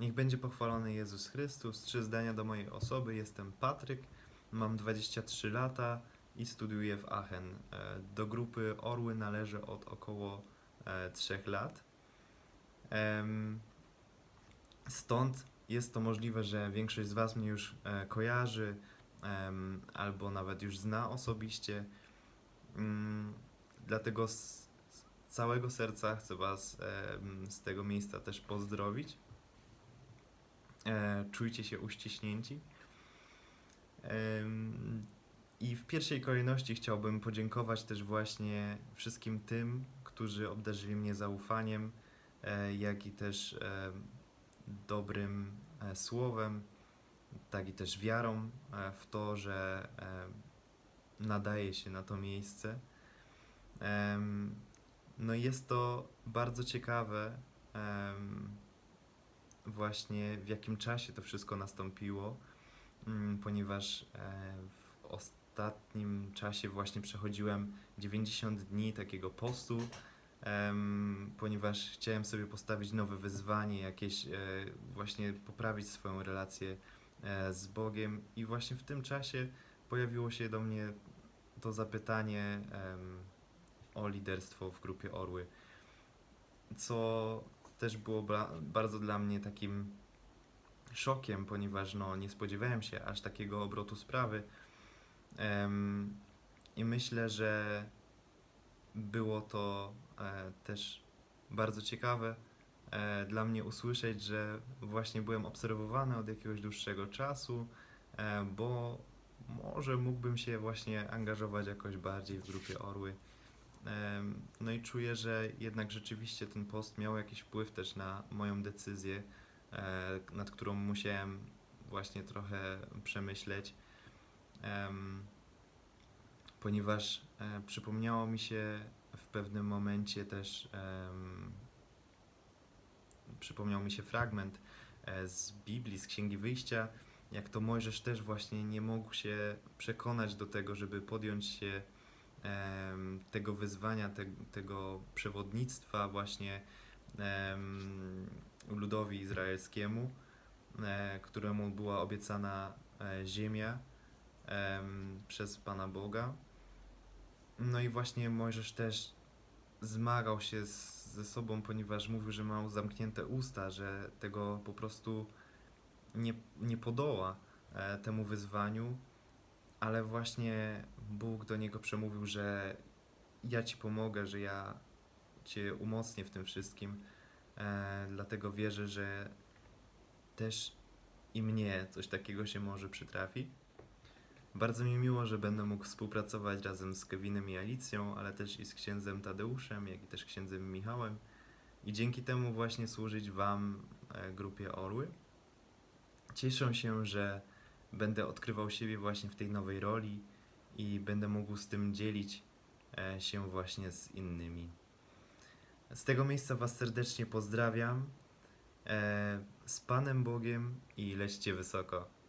Niech będzie pochwalony Jezus Chrystus. Trzy zdania do mojej osoby. Jestem Patryk, mam 23 lata i studiuję w Aachen. E, Do grupy Orły należę od około 3 lat. Em, Stąd jest to możliwe, że większość z Was mnie już e, kojarzy albo nawet już zna osobiście. Mm, Dlatego z, całego serca chcę Was z tego miejsca też pozdrowić. E, Czujcie się uściśnięci. Em, I w pierwszej kolejności chciałbym podziękować też właśnie wszystkim tym, którzy obdarzyli mnie zaufaniem, e, jak i też e, dobrym e, słowem, tak i też wiarą e, w to, że e, nadaje się na to miejsce. Em, No jest to bardzo ciekawe, em, właśnie w jakim czasie to wszystko nastąpiło, mm, ponieważ e, w ostatnim czasie właśnie przechodziłem 90 dni takiego postu, ponieważ chciałem sobie postawić nowe wyzwanie, jakieś e, właśnie poprawić swoją relację e, z Bogiem. I właśnie w tym czasie pojawiło się do mnie to zapytanie o liderstwo w grupie Orły, co też było bardzo dla mnie takim szokiem, ponieważ no, nie spodziewałem się aż takiego obrotu sprawy. Em, I myślę, że było to e, też bardzo ciekawe e, dla mnie usłyszeć, że właśnie byłem obserwowany od jakiegoś dłuższego czasu, e, bo może mógłbym się właśnie angażować jakoś bardziej w grupie Orły. No i czuję, że jednak rzeczywiście ten post miał jakiś wpływ też na moją decyzję, e, nad którą musiałem właśnie trochę przemyśleć, em, ponieważ e, przypomniało mi się w pewnym momencie też, przypomniał mi się fragment e, z Biblii, z Księgi Wyjścia, jak to Mojżesz też właśnie nie mógł się przekonać do tego, żeby podjąć się tego wyzwania, te, tego przewodnictwa właśnie ludowi izraelskiemu, e, któremu była obiecana e, ziemia em, przez Pana Boga. No i właśnie Mojżesz też zmagał się z, ze sobą, ponieważ mówił, że miał zamknięte usta, że tego po prostu nie, nie podoła e, temu wyzwaniu, ale właśnie Bóg do niego przemówił, że ja ci pomogę, że ja cię umocnię w tym wszystkim. E, dlatego wierzę, że też i mnie coś takiego się może przytrafi. Bardzo mi miło, że będę mógł współpracować razem z Kevinem i Alicją, ale też i z księdzem Tadeuszem, jak i też księdzem Michałem. I dzięki temu właśnie służyć Wam, e, grupie Orły. Cieszę się, że będę odkrywał siebie właśnie w tej nowej roli i będę mógł z tym dzielić e, się właśnie z innymi. Z tego miejsca Was serdecznie pozdrawiam. E, Z Panem Bogiem i lećcie wysoko.